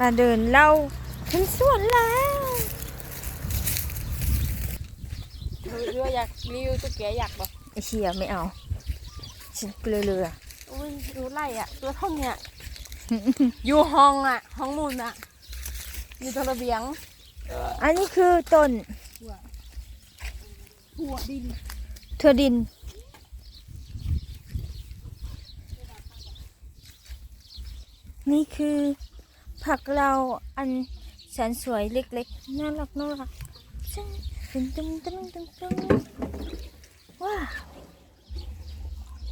มาเดินเล่าถึงสวนแล้วเรืออยากรีวิวตัวแกอยากบอกไอเชียไม่เอาฉันเปลือเรืออุ้ยดูไล่อะ ตัวเท่าเนี้ยอยู่ห้องอะ ห้องมูลอะ อยู่ตรงระเบียง อันนี้คือต้นหัวดินถั่วดินนี่คือ ผักเราอันแสนสวยเล็กๆ น่ารักน่ารักตึ้งตึ้งตึ้งตึ้งตึ้งตึ้งว้า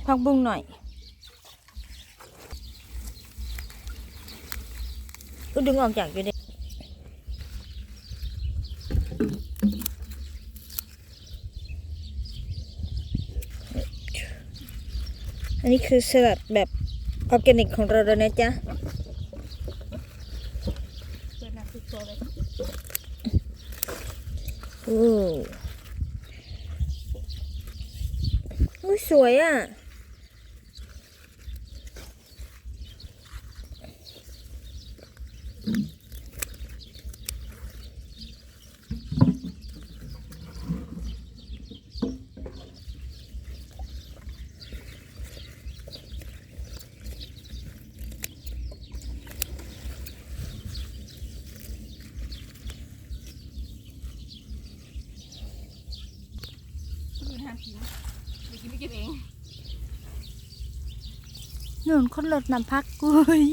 ผักบุ้งหน่อย ก็ดึงออกจากอยู่ด็อันนี้คือสลัดแบบออร์แกนิกของเราเลยนะจ๊ะ เปิดหน้าทุกตัวเลยโอ้อุ๊ยสวยอะอ ยู่ทากินเดี๋ยวกินไม่กินเองหนุนคนลดน้ำพักกุย